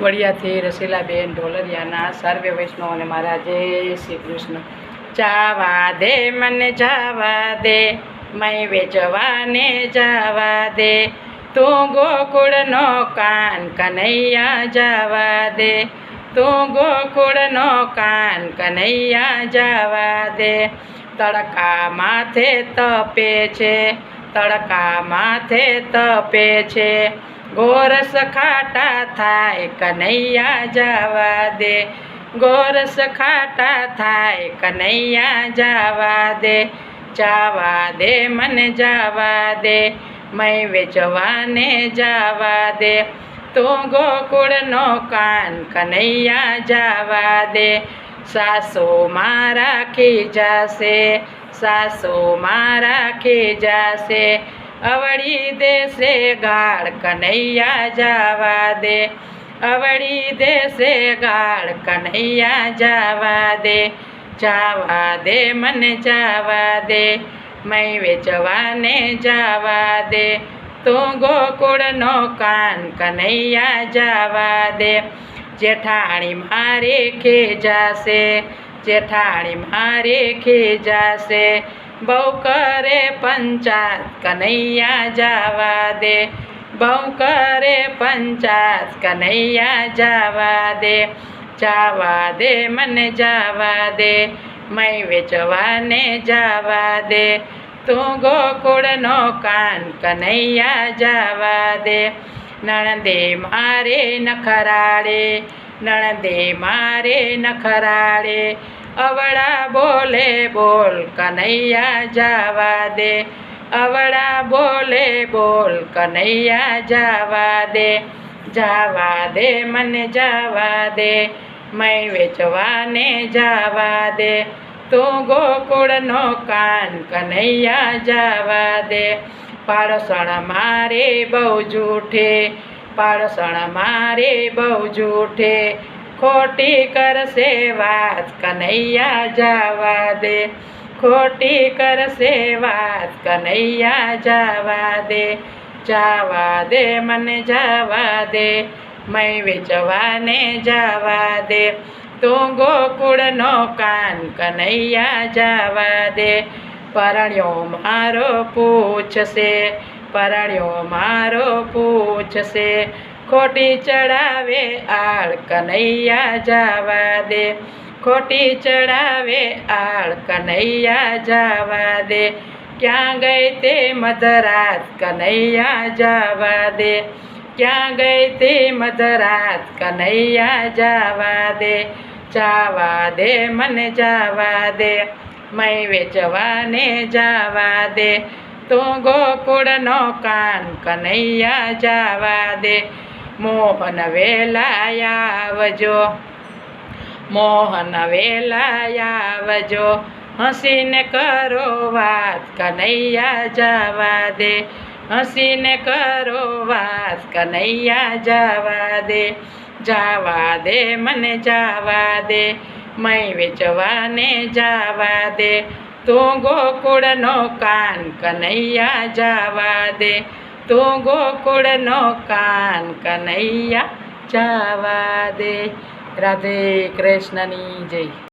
વડિયાથી રસીલાબેન ઢોલરિયાના સર્વે વૈષ્ણવ અને મારા જય શ્રી કૃષ્ણ જાવા દે મને જાવા દે મેં વેચવાને જાવા દે તું ગોકુળનો કાન કનૈયા જાવા દે તું ગોકુળનો કાન કનૈયા જાવા દે તડકા માથે તપે છે તડકા માથે તપે છે गोरस खाटा था कन्हैया जावा दे गोरस खाटा था कन्हैया जावा दे जावा दे मन जावा दे मैं बेचवाने जावा दे तू गोकुड़ नो कान कन्हैया जावा दे सासो मारा की जासे सासू मारा की जासे अवड़ी दे से गाड़ कन्हैया जावा दे अवड़ी दे से गाड़ कन्हैया जावा दे जावा दे मन जावा दे मैं वे जवाने जावा दे तू गोकुड़ नो कान कन्हैया जावा दे जेठाणी मारे खे जासे जेठाणी मारे खे जासे બહુ કરે પંચાત કનૈયા જાવા દે બહુ કરે પંચાત કનૈયા જાવા દે જાવા દે મને જાવા દે મય વેચવાને જાવા દે તું ગોકુળનો કાન કનૈયા જાવા દે નણદે મારે નખરાળે નણદે મારે નખરાળે અવળા બોલે બોલ કનૈયા જવા દે અવળા બોલે બોલ કનૈયા જવા દે જવા દે મને જવા દે મય વેચવાને જવા દે તું ગોકુળનો કાન કનૈયા જવા દે પાડોસણ મારે બહુ જૂઠે પાડોસણ મારે બહુ જૂઠે खोटी कर सेवा कन्हैया जावा दे खोटी कर सेवा कन्हैया जावा दे जावा दे मन जावा दे मैं बिचवाने जावा दे तू गोकुड़ नो कान कन्हैया जावा दे परण्यो मारो पूछ से परण्यो मारो पूछ से ખોટી ચડાવે આળ કનૈયા જાવા દે ખોટી ચડાવે આળ કનૈયા જાવા દે ક્યાં ગઈ તે મધરાત કનૈયા જાવા દે ક્યાં ગઈ તે મધરાત કનૈયા જાવા દે જાવા દે મને જાવા દે મૈવે જવાને જાવા દે તું ગોકળનો કન કનૈયા જાવા દે मोहन वजो मोहन वजो हसी ने करो बात कन्हैया जावा दे हसी ने करो बात कन्हैया जावा दे जावा दे मन जावा दे मैं बेचवाने जावा दे तू गोकुड़ नो कान कन्हैया जावा दे તો ગોકુળનો કાન કનૈયા જાવા દે રાધે કૃષ્ણની જય